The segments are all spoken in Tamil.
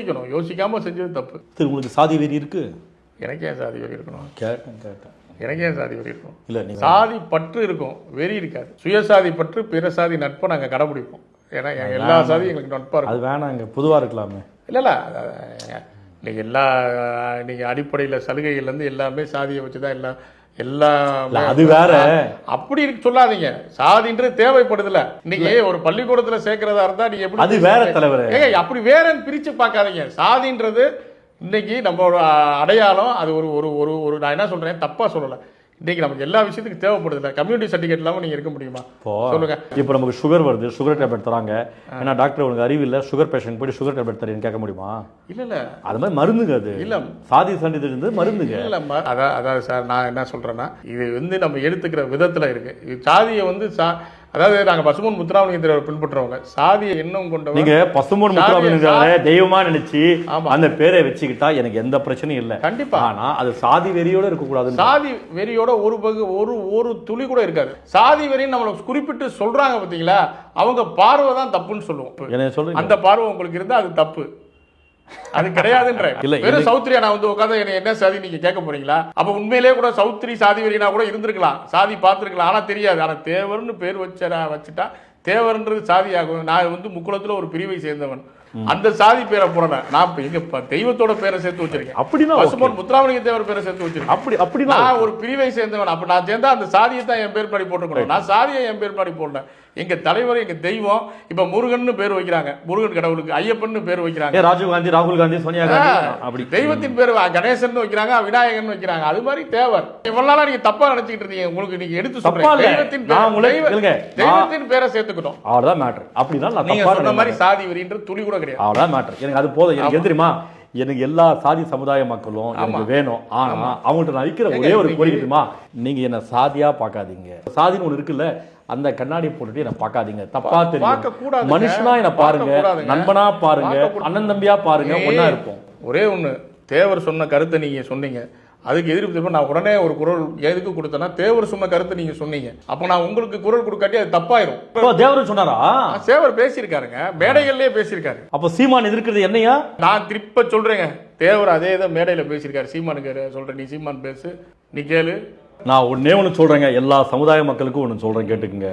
யோசிக்கணும். யோசிக்காம செஞ்சது தப்பு. திரு உங்களுக்கு சாதி வெறி இருக்கு? எனக்கே ஏன் சாதி வெறி இருக்கணும்? கேட்டேன் கேட்டேன். எனக்கே ஏன் சாதி வெறி இருக்கணும்? இல்ல சாதி பற்று இருக்கும். வெறி இருக்காது. சுயசாதி பற்று பிற சாதி நட்பை நாங்க கடைபிடிப்போம். ஏன்னா எங்க எல்லா சாதியும் எங்களுக்கு நட்பா இருக்கும். அது வேணாங்க பொதுவா இருக்கலாமே. இல்ல இல்ல. இன்னைக்கு எல்லா இன்னைக்கு அடிப்படையில சலுகைகள்ல இருந்து எல்லாமே சாதியை வச்சுதான் எல்லாம் எல்லா இல்ல, அது வேற. அப்படி சொல்லாதீங்க. சாதின்றது தேவைப்படுதுல இன்னைக்கு ஒரு பள்ளிக்கூடத்துல சேர்க்கறதா இருந்தா நீங்க எப்படி அது வேற தலைவரே. ஏங்க அப்படி வேறன்னு பிரிச்சு பார்க்காதீங்க. சாதின்றது இன்னைக்கு நம்மளோட அடையாளம் அது ஒரு ஒரு ஒரு ஒரு நான் என்ன சொல்றேன்? தப்பா சொல்லல. இன்னைக்கு நமக்கு எல்லா விஷயத்துக்கும் தேவைப்படுதுல கம்யூனிட்டி சர்டிஃபிகேட் இல்லாம நீங்க இருக்க முடியுமா? சொல்லுங்க. இப்போ நமக்கு சுகர் வருது சுகர் டேப்லெட் தராங்க. ஏன்னா டாக்டர் உனக்கு அறிவு இல்ல சுகர் பேஷண்ட் போய் சுகர் டேப்லெட் தரேன்னு கேட்க முடியுமா? இல்ல இல்ல. அது மாதிரி மருந்துங்க அது. இல்ல. சாதி சான்றிதழ் இருந்து மருந்துங்க. இல்ல அதான் அதாவது சார் நான் என்ன சொல்றேன்னா இது வந்து நம்ம எடுத்துக்கிற விதத்துல இருக்கு. இது சாதியை வந்து சா அதாவது நாங்க பசுமன் முத்துராமலிங்க பின்பற்றுறவங்க. சாதியை எண்ணம் கொண்டவங்க நீங்க பசும்பொன் சாதியை முத்துராமலிங்க தெய்வமா நினைச்சு. அந்த பேரை வச்சுக்கிட்டா எனக்கு எந்த பிரச்சனையும் இல்ல. கண்டிப்பா. ஆனா அது சாதி வெறியோட இருக்க கூடாது சாதி வெறியோட ஒரு பகு ஒரு ஒரு துளி கூட இருக்காது. சாதி வெறின்னு நம்மளை குறிப்பிட்டு சொல்றாங்க பாத்தீங்களா? அவங்க பார்வை தான் தப்புன்னு சொல்லுவோம். அந்த பார்வை உங்களுக்கு இருந்தா அது தப்பு. அது கிடையாதுன்ற. இல்ல, வெறும் சௌத்ரியா நான் வந்து உட்காந்து என்ன என்ன சாதி நீங்க கேட்க போறீங்களா? அப்ப உண்மையிலேயே கூட சௌத்ரி சாதி வெறினா கூட இருந்திருக்கலாம். சாதி பார்த்திருக்கலாம். ஆனா தெரியாது. ஆனா தேவர்னு பேர் வச்ச வச்சுட்டா தேவர்ன்றது சாதி ஆகும் நான் வந்து முக்குளத்துல ஒரு பிரிவை சேர்ந்தவன். அந்த சாதி பேரை போடல. நான் இப்ப எங்க தெய்வத்தோட பேரை சேர்த்து வச்சிருக்கேன். அப்படின்னா பசுமன் முத்துராமலிங்க தேவர் பேரை சேர்த்து வச்சிருக்கேன். அப்படி அப்படின்னா நான் ஒரு பிரிவை சேர்ந்தவன். அப்ப நான் சேர்ந்தா அந்த சாதியை தான் என் பேர் படி போட்டுக்கணும் நான் சாதியை என் பேர் படி போடல. எங்க தலைவர் எங்க தெய்வம் இப்ப முருகன்னு பேர் வைக்கிறாங்க. முருகன் கடவுளுக்கு ஐயப்பன்னு பேர் வைக்கிறாங்க. ஏ ராஜீவ் காந்தி ராகுல் காந்தி சோனியா காந்தி அப்படி. தெய்வத்தின் பேர் கணேசன் வைக்கிறாங்க விநாயகன் வைக்கிறாங்க. அது மாதிரி தேவர். இவ்வளவு நாளா நீங்க தப்பா நினைச்சுக்கிட்டு இருந்தீங்க. உங்களுக்கு நீங்க எடுத்து சொல்றீங்க. தெய்வத்தின் பேர். தெய்வத்தின் பேரை சேர்த்துக்கிட்டோம் அவ்வளவுதான் மேட்டர் அப்படின்னா நான் நீங்க சொன்ன மாதிரி. சாதி வெறின்ற துளி கூட கிடையாது. அவ்வளவுதான் மேட்டர் எனக்கு அது போதும். எனக்கு தெரியுமா? எனக்கு எல்லா சாதி சமுதாய மக்களும் எனக்கு வேணும். ஆனா அவங்கள்ட்ட நான் வைக்கிற ஒரே ஒரு கோரிக்கை தெரியுமா? நீங்க என்ன சாதியா பார்க்காதீங்க. சாதின்னு ஒண்ணு இருக்குல்ல அந்த கண்ணாடி போட்டுட்டு என்ன பார்க்காதீங்க. தப்பா தெரியும். மனுஷனா என்ன பாருங்க. நண்பனா பாருங்க. அண்ணன் தம்பியா பாருங்க. ஒண்ணா இருப்போம். ஒரே ஒண்ணு. தேவர் சொன்ன கருத்தை நீங்க சொன்னீங்க. அதுக்கு எதிர்ப்பு தெரிவிப்பா நான் உடனே ஒரு குரல் எதுக்கு கொடுத்தேன்னா தேவர் சொன்ன கருத்தை நீங்க சொன்னீங்க. அப்ப நான் உங்களுக்கு குரல் கொடுக்காட்டி அது தப்பாயிரும். தேவரன் சொன்னாரா? சேவர் பேசியிருக்காருங்க. மேடைகள்லயே பேசியிருக்காரு. அப்ப சீமான் எதிர்க்கிறது என்னையா? நான் திருப்ப சொல்றேங்க. தேவர் அதே தான் மேடையில பேசியிருக்காரு. சீமானுக்கு சொல்றேன். நீ சீமான் பேசு. நீ கேளு. நான் ஒண்ணே ஒன்று சொல்கிறேங்க எல்லா சமுதாய மக்களுக்கும் ஒன்று சொல்கிறேன் கேட்டுக்குங்க.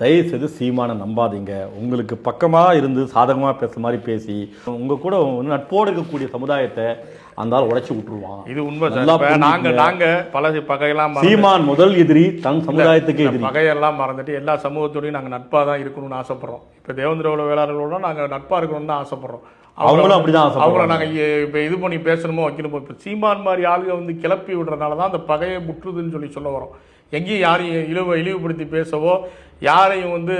தயவு செய்து சீமானை நம்பாதீங்க. உங்களுக்கு பக்கமாக இருந்து சாதகமாக பேசுற மாதிரி பேசி உங்கள் கூட நட்போடு இருக்கக்கூடிய சமுதாயத்தை அந்த ஆள் உடைச்சு விட்டுருவான். இது உண்மை சார். நல்லா இப்ப நாங்க புரிஞ்சுக்கங்க. நாங்க பல பகையெல்லாம் சீமான் முதல் எதிரி தன் சமுதாயத்துக்கு எதிரி. பகையெல்லாம் மறந்துட்டு எல்லா சமூகத்தோடையும் நாங்க நட்பா தான் இருக்கணும்னு ஆசைப்படுறோம். இப்ப தேவேந்திர வேளாளர்களோட நாங்க நட்பா இருக்கணும்னு தான் ஆசைப்படுறோம். அவங்களும் அப்படிதான். அவங்கள நாங்க இ- இப்ப இது பண்ணி பேசணுமோ வைக்கணுமோ இப்ப சீமான் மாதிரி ஆளுங்க வந்து கிளப்பி விடுறதுனால தான் அந்த பகையை முற்றுதுன்னு சொல்லி சொல்ல வரோம். எங்கேயும் யாரையும் இழிவு இழிவுபடுத்தி பேசவோ யாரையும் வந்து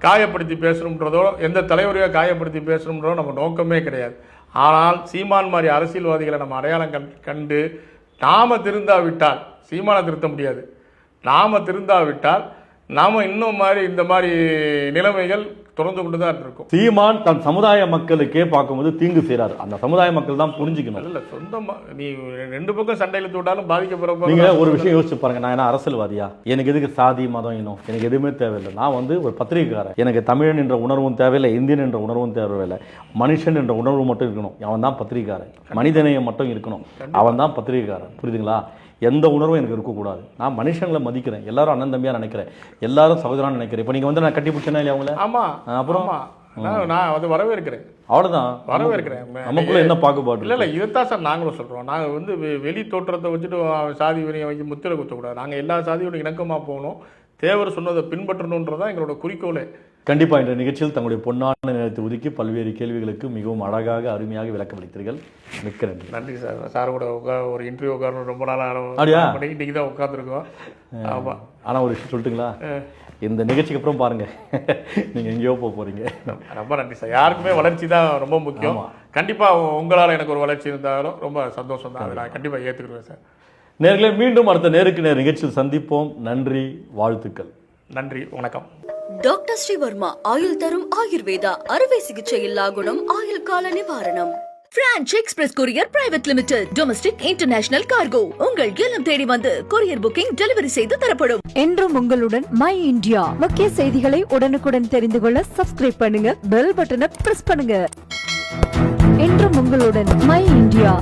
காயப்படுத்தி பேசணுன்றதோ எந்த தலைவரையோ காயப்படுத்தி பேசணுன்றதோ நம்ம நோக்கமே கிடையாது. ஆனால் சீமான் மாதிரி அரசியல்வாதிகளை நம்ம அடையாளம் கண் கண்டு நாம திருந்தாவிட்டால் சீமானை திருத்த முடியாது. நாம திருந்தாவிட்டால் நாம இன்னும் மாதிரி இந்த மாதிரி நிலைமைகள் தொடர்ந்து கொண்டு தான் இருக்கும். சீமான் தன் சமுதாய மக்களுக்கே பார்க்கும்போது தீங்கு செய்றாரு. அந்த சமுதாய மக்கள் தான் புரிஞ்சுக்கணும். இல்ல சொந்தமா நீ ரெண்டு பக்கம் சண்டையில தோட்டாலும் பாதிக்கப்படுற நீங்க ஒரு விஷயம் யோசிச்சு பாருங்க. நான் என்ன அரசியல்வாதியா? எனக்கு எதுக்கு சாதி மதம் இனம்? எனக்கு எதுவுமே தேவையில்லை. நான் வந்து ஒரு பத்திரிகைக்காரன். எனக்கு தமிழன் என்ற உணர்வும் தேவையில்லை. இந்தியன் என்ற உணர்வும் தேவையில்லை. மனுஷன் என்ற உணர்வு மட்டும் இருக்கணும். அவன் தான் பத்திரிகைக்காரன். மனிதநேயம் மட்டும் இருக்கணும். அவன் தான் பத்திரிகைக்காரன். புரியுதுங்களா? எந்த உணர்வும் எனக்கு இருக்கக்கூடாது. நான் மனுஷங்களை மதிக்கிறேன். எல்லாரும் அண்ணன் தம்பியா நினைக்கிறேன். எல்லாரும் சகோதரன் நினைக்கிறேன். இப்போ நீங்க வந்து நான் கட்டி பிடிச்சேனா இல்லையா அவங்கள ஆமா. அப்புறம்? நான் வந்து வரவேற்கிறேன். அவ்வளவுதான். வரவேற்கிறேன். நமக்குள்ள என்ன பாகுபாடு இல்ல இல்ல இதைத்தான் சார் நாங்களும் சொல்றோம். நாங்க வந்து வெளி தோற்றத்தை வச்சுட்டு சாதி வரியை வச்சு முத்திரை குத்தக்கூடாது. நாங்க எல்லா சாதியோட இணக்கமா போகணும். தேவர் சொன்னதை பின்பற்றணுன்றதான் எங்களோட குறிக்கோளே. கண்டிப்பா இந்த நிகழ்ச்சியில் தங்களுடைய பொன்னான நேரத்தை ஒதுக்கி பல்வேறு கேள்விகளுக்கு மிகவும் அழகாக அருமையாக விளக்கமளித்தீர்கள். மிக்க நன்றி. நன்றி சார். சார் கூட ஒரு இன்டர்வியூ உட்காரணும் ரொம்ப நாள்? பண்ணி இன்னைக்கு தான் உட்காந்துருக்கோம் ஆமா. ஆனா ஒரு விஷயம் சொல்லட்டுங்களா? இந்த நிகழ்ச்சிக்கு அப்புறம் பாருங்க. நீங்க எங்கேயோ போக போறீங்க. ரொம்ப நன்றி சார். யாருக்குமே வளர்ச்சி தான் ரொம்ப முக்கியம். ஆமா. கண்டிப்பா உங்களால எனக்கு ஒரு வளர்ச்சி இருந்தாலும் ரொம்ப சந்தோஷம் தான். அதை நான் கண்டிப்பா ஏத்துக்கிடுவேன் சார். நேர்களே மீண்டும் அடுத்த நேருக்கு நேர் நிகழ்ச்சியில் சந்திப்போம். நன்றி வாழ்த்துக்கள். நன்றி வணக்கம். டாக்டர் ஸ்ரீவர்மா ஆயுள் தரும் ஆயுர்வேதா அறுவை சிகிச்சை இல்லா குணம் ஆயுள் கால நிவாரணம். Franch express courier private limited domestic international cargo உங்கள் இல்லம் தேடி வந்து கொரியர் புக்கிங் டெலிவரி செய்து தரப்படும். என்றும் உங்களுடன் மை இந்தியா முக்கிய செய்திகளை உடனுக்குடன் தெரிந்து கொள்ள சப்ஸ்கிரைப் பண்ணுங்க பெல் பட்டனை பிரஸ் பண்ணுங்க. என்றும் உங்களுடன் மை இந்தியா